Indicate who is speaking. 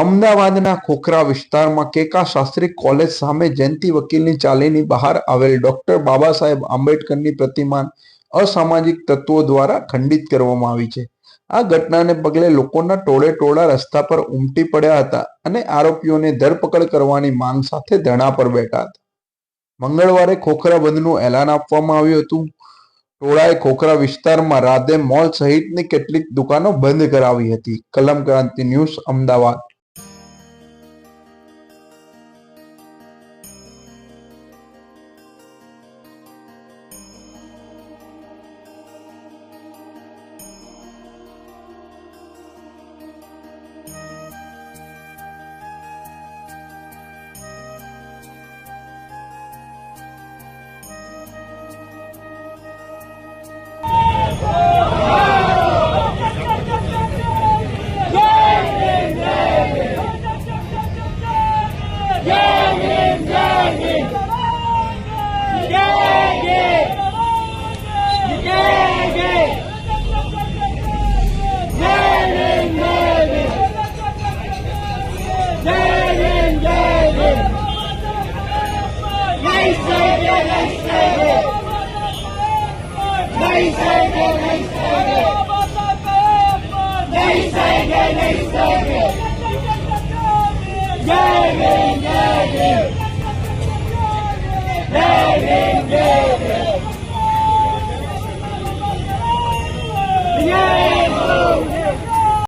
Speaker 1: અમદાવાદના ખોખરા વિસ્તારમાં કેકા શાસ્ત્રી કોલેજ સામે જયંતિ વકીલની ચાલીની બહાર આવેલ ડોક્ટર બાબા સાહેબ આંબેડકરની પ્રતિમાન અસામાજિક તત્વો દ્વારા ખંડિત કરવામાં આવી છે. આ ઘટનાને પગલે લોકોના ટોળે ટોળા રસ્તા પર ઉમટી પડ્યા હતા અને આરોપીઓને ધરપકડ કરવાની માંગ સાથે ધરણા પર બેઠા હતા. મંગળવારે ખોખરા બંધનું એલાન આપવામાં આવ્યું હતું. ટોળાએ ખોખરા વિસ્તારમાં રાધે મોલ સહિતની કેટલીક દુકાનો બંધ કરાવી હતી. કલમ ક્રાંતિ ન્યૂઝ, અમદાવાદ.